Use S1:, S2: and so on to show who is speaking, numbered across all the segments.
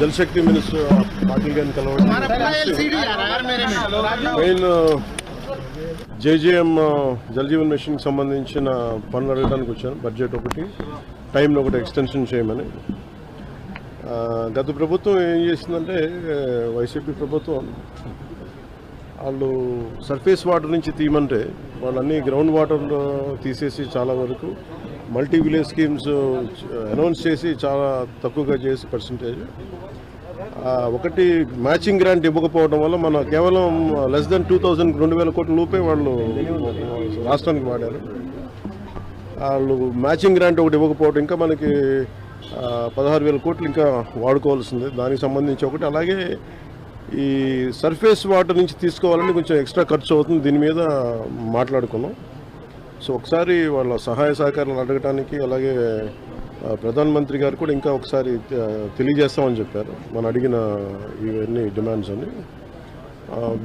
S1: జలశక్తి minister Patil గారిని కలవడం main JJM Jal Jeevan మిషన్కి సంబంధించిన పనులు అడగడానికి వచ్చాను. బడ్జెట్ ఒకటి టైంలో ఒకటి ఎక్స్టెన్షన్ చేయమని. Uh, గత ప్రభుత్వం ఏం చేసిందంటే వైసీపీ ప్రభుత్వం వాళ్ళు సర్ఫేస్ వాటర్ నుంచి తీయమంటే వాళ్ళన్నీ గ్రౌండ్ వాటర్ uh, తీసేసి చాలా వరకు మల్టీ విలేజ్ స్కీమ్స్ అనౌన్స్ చేసి చాలా తక్కువగా చేసి పర్సంటేజ్ ఒకటి మ్యాచింగ్ గ్రాంట్ ఇవ్వకపోవడం వల్ల మన కేవలం లెస్ దెన్ టూ థౌజండ్ రెండు వేల కోట్ల రూపాయ వాళ్ళు రాష్ట్రానికి వాడారు. వాళ్ళు మ్యాచింగ్ గ్రాంట్ ఒకటి ఇవ్వకపోవడం ఇంకా మనకి పదహారు వేల కోట్లు ఇంకా వాడుకోవాల్సింది. దానికి సంబంధించి ఒకటి. అలాగే ఈ సర్ఫేస్ వాటర్ నుంచి తీసుకోవాలని కొంచెం ఎక్స్ట్రా ఖర్చు అవుతుంది. దీని మీద మాట్లాడుకున్నాం. సో ఒకసారి వాళ్ళ సహాయ సహకారాలు అడగటానికి అలాగే ప్రధానమంత్రి గారు కూడా ఇంకా ఒకసారి తెలియజేస్తామని చెప్పారు. మనం అడిగిన ఇవన్నీ డిమాండ్స్ అని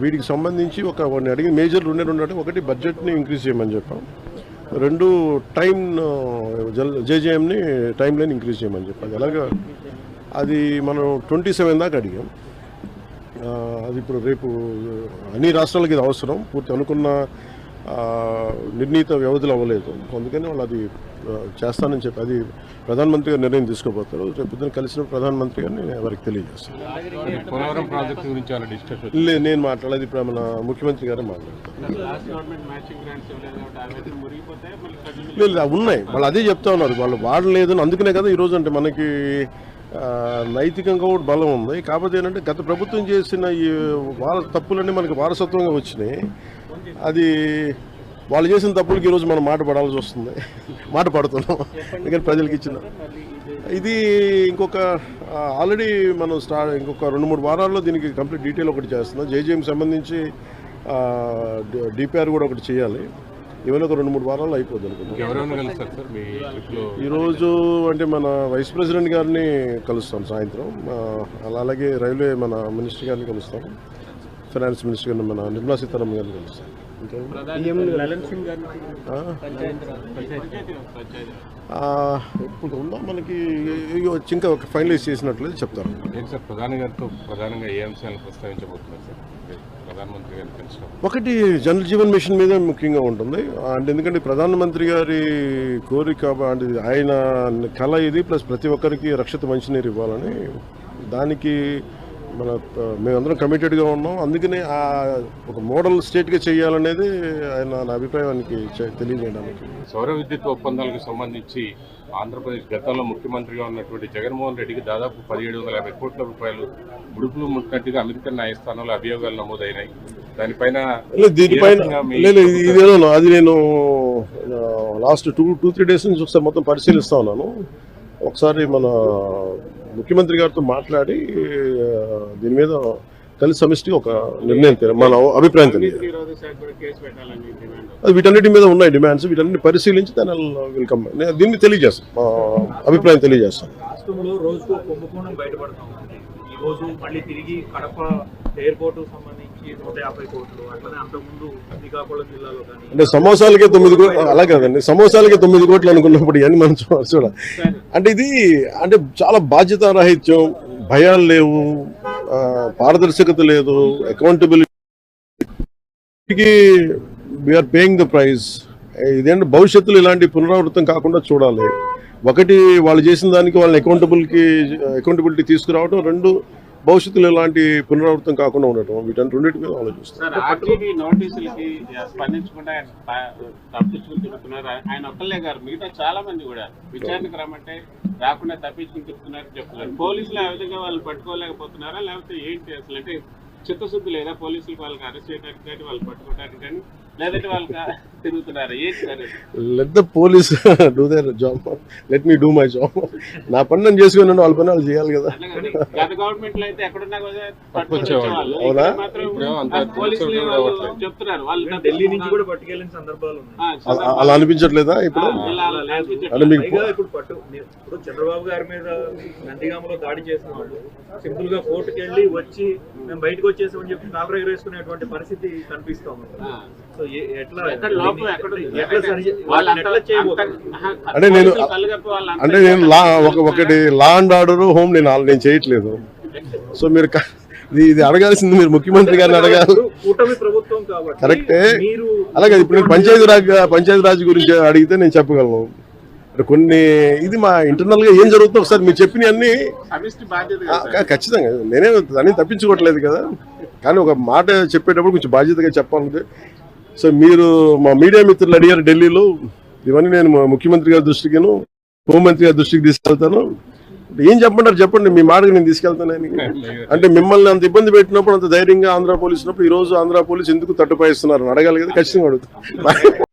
S1: వీటికి సంబంధించి ఒక వాడిని అడిగిన మేజర్ రెండే రెండు ఒకటి బడ్జెట్ని ఇంక్రీజ్ చేయమని చెప్పాం. రెండు టైం జల్ జేజేఎంని టైం లైన్ ఇంక్రీజ్ చేయమని చెప్పాలి అలాగా అది మనం ట్వంటీ సెవెన్ దాకా అడిగాం. అది ఇప్పుడు రేపు అన్ని రాష్ట్రాలకి ఇది అవసరం. పూర్తి అనుకున్న నిర్ణీత వ్యవధిలో అవ్వలేదు. అందుకని వాళ్ళు అది చేస్తానని చెప్పి అది ప్రధానమంత్రి గారు నిర్ణయం తీసుకోబోతారు రేపు పొద్దున కలిసిన ప్రధానమంత్రి గారిని వారికి తెలియజేస్తాను. లేదు నేను మాట్లాడేది ఇప్పుడు మన ముఖ్యమంత్రి గారే మాట్లాడతారు. లేదు ఉన్నాయి. వాళ్ళు అదే చెప్తా ఉన్నారు. వాళ్ళు వాడలేదని. అందుకనే కదా ఈరోజు అంటే మనకి ఆ, నైతికంగా కూడా బలం ఉంది. కాకపోతే ఏంటంటే గత ప్రభుత్వం చేసిన ఈ వార తప్పులన్నీ మనకి వారసత్వంగా వచ్చినాయి. అది వాళ్ళు చేసిన తప్పులకి ఈరోజు మనం మాట పడాల్సి వస్తుంది. మాట పడుతున్నాం. ఎందుకంటే ప్రజలకి ఇచ్చిన ఇది ఇంకొక ఆల్రెడీ మనం స్టార్ట్ ఇంకొక రెండు మూడు వారాల్లో దీనికి కంప్లీట్ డీటెయిల్ ఒకటి చేస్తున్నాం. జేజేఎం సంబంధించి డిపిఆర్ కూడా ఒకటి చేయాలి. ఇవన్నీ ఒక రెండు మూడు వారాల్లో అయిపోద్ది అనుకుంటున్నాం ఈరోజు అంటే మన వైస్ ప్రెసిడెంట్ గారిని కలుస్తాం సాయంత్రం. అలాగే రైల్వే మన మినిస్టర్ గారిని కలుస్తాం. ఫైనాన్స్ మినిస్టర్ గారిని మన నిర్మలా సీతారామన్ గారిని కలుస్తాం. ఇంకా
S2: లలన్ సింగ్ గారిని
S1: ఆ?
S2: పంచాయతీ పంచాయతీ
S1: ఆ, ఇప్పుడు ఉందా మనకి? ఇంకా ఒక ఫైనలైజ్ చేసినట్లయితే చెప్తారు.
S3: సార్ ప్రధాని గారితో ప్రధానంగా ఏ అంశాలను ప్రస్తావించబోతున్నారు సార్? ప్రధానమంత్రి
S1: ఒకటి జన జీవన్ మిషన్ మీద ముఖ్యంగా ఉంటుంది. అంటే ఎందుకంటే ప్రధానమంత్రి గారి కోరిక అంటే ఆయన కళ ఇది ప్లస్ ప్రతి ఒక్కరికి రక్షిత మంచినీరు ఇవ్వాలని దానికి మన మేమందరం కమిటెడ్గా ఉన్నాం. అందుకనే ఆ ఒక మోడల్ స్టేట్గా చేయాలనేది ఆయన నా అభిప్రాయానికి తెలియజేయడానికి.
S3: సౌర విద్యుత్ ఒప్పందాలకు సంబంధించి ఆంధ్రప్రదేశ్ గతంలో ముఖ్యమంత్రిగా ఉన్నటువంటి జగన్మోహన్ రెడ్డికి దాదాపు పదిహేడు వందల యాభై కోట్ల రూపాయలు ముడుపులు ముట్టినట్టుగా అమెరికన్ న్యాయస్థానంలో అభియోగాలు నమోదైనాయి. దానిపైన
S1: దీనిపైన అది నేను last two two three days నుంచి ఒకసారి మొత్తం పరిశీలిస్తా ఉన్నాను. ఒకసారి మన ముఖ్యమంత్రి గారితో మాట్లాడి దీని మీద కలిసి సమిష్టిగా ఒక నిర్ణయం తెలియ మన అభిప్రాయం తెలియదు అది వీటన్నిటి మీద ఉన్నాయి డిమాండ్స్ వీటన్నిటి పరిశీలించి దాని వెల్కమ్ దీన్ని తెలియజేస్తాం అభిప్రాయం తెలియజేస్తాం
S4: ఎయిర్పోర్ట్ సంబంధించి నూట యాభై కోట్లు అట్లనే అంతకుముందు శ్రీకాకుళం జిల్లాలో కానీ
S1: అంటే సమోసాలకే తొమ్మిది కోట్లు అలా కాదండి సమోసాలకే తొమ్మిది కోట్లు అనుకున్నప్పుడు ఇవన్నీ మనం చూడ చూడాలి. అంటే ఇది అంటే చాలా బాధ్యత రాహిత్యం భయాలు లేవు పారదర్శకత లేదు accountability we're paying the price ఇదేంటి భవిష్యత్తులో ఇలాంటి పునరావృతం కాకుండా చూడాలి. ఒకటి వాళ్ళు చేసిన దానికి వాళ్ళని అకౌంటబుల్కి అకౌంటబిలిటీ తీసుకురావడం రెండు భవిష్యత్తులో ఇలాంటి పునరావృతం కాకుండా ఉండటం వీటన్ని రెండింటి మీద ఆలోచిస్తాం.
S2: స్పందించకుండా ఆయన ఆయన ఒక్కళ్ళే గారు చాలా మంది కూడా రమ్మంటే రాకుండా తప్పించుకుని చెప్తున్నారు. పోలీసులు ఆ విధంగా వాళ్ళు పట్టుకోలేకపోతున్నారా? లేకపోతే ఏంటి అసలు అంటే చిత్తశుద్ధి లేదా పోలీసులు వాళ్ళకి అరెస్ట్ చేయడానికి కానీ వాళ్ళు పట్టుకోవడానికి కానీ లేదంటే వాళ్ళకి తిరుగుతున్నారా. ఏంటి?
S1: Let the police do their job let me do my job నా పని నేను చేసుకున్నాను వాళ్ళ పని వాళ్ళు చేయాలి కదా.
S2: గత గవర్నమెంట్లో అయితే ఎక్కడున్నా కూడా పోలీసులు వాళ్ళు. చెప్తున్నారు. వాళ్ళు
S4: ఢిల్లీ నుంచి కూడా పట్టుకెళ్ళిన సందర్భాలు
S1: అలా అనిపించట్లేదా ఇప్పుడు?
S4: ఇప్పుడు పట్టు ఇప్పుడు చంద్రబాబు గారి మీద నందిగామలో దాడి చేసిన వాళ్ళు సింపుల్గా కోర్టుకి వెళ్ళి వచ్చి మేము బయటకు వచ్చేసామని చెప్పి కాపర్ ఎగరేసుకునేటువంటి పరిస్థితి కనిపిస్తా ఉంది. సో ఎట్లా
S1: అంటే నేను- అంటే నేను లా ఒక ఒకటి లా అండ్ ఆర్డర్ హోమ్ నేను నేను చేయట్లేదు. సో మీరు ఇది అడగాల్సింది మీరు ముఖ్యమంత్రి గారిని అడగాలి. కరెక్టే.
S4: మీరు
S1: అలాగే ఇప్పుడు నేను పంచాయతీ రాజ్ పంచాయతీ రాజ్ గురించి అడిగితే నేను చెప్పగలను. కొన్ని ఇది మా ఇంటర్నల్గా ఏం జరుగుతుందో ఒకసారి మీరు చెప్పిన అన్ని. ఖచ్చితంగా. నేనే దాన్ని తప్పించుకోవట్లేదు కదా. కానీ ఒక మాట చెప్పేటప్పుడు కొంచెం బాధ్యతగా చెప్పాలంటే సో మీరు మా మీడియా మిత్రులు అడిగారు ఢిల్లీలో. ఇవన్నీ నేను ముఖ్యమంత్రి గారి దృష్టికిను హోంమంత్రి గారి దృష్టికి తీసుకెళ్తాను. ఏం చెప్పమంటారు చెప్పండి మీ మాటకు నేను తీసుకెళ్తానని అంటే మిమ్మల్ని అంత ఇబ్బంది పెట్టినప్పుడు అంత ధైర్యంగా ఆంధ్ర పోలీస్ ఉన్నప్పుడు ఈ రోజు ఆంధ్ర పోలీస్ ఎందుకు తట్టుపాయిస్తున్నారు అడగాలి కదా ఖచ్చితంగా అడుగుతాను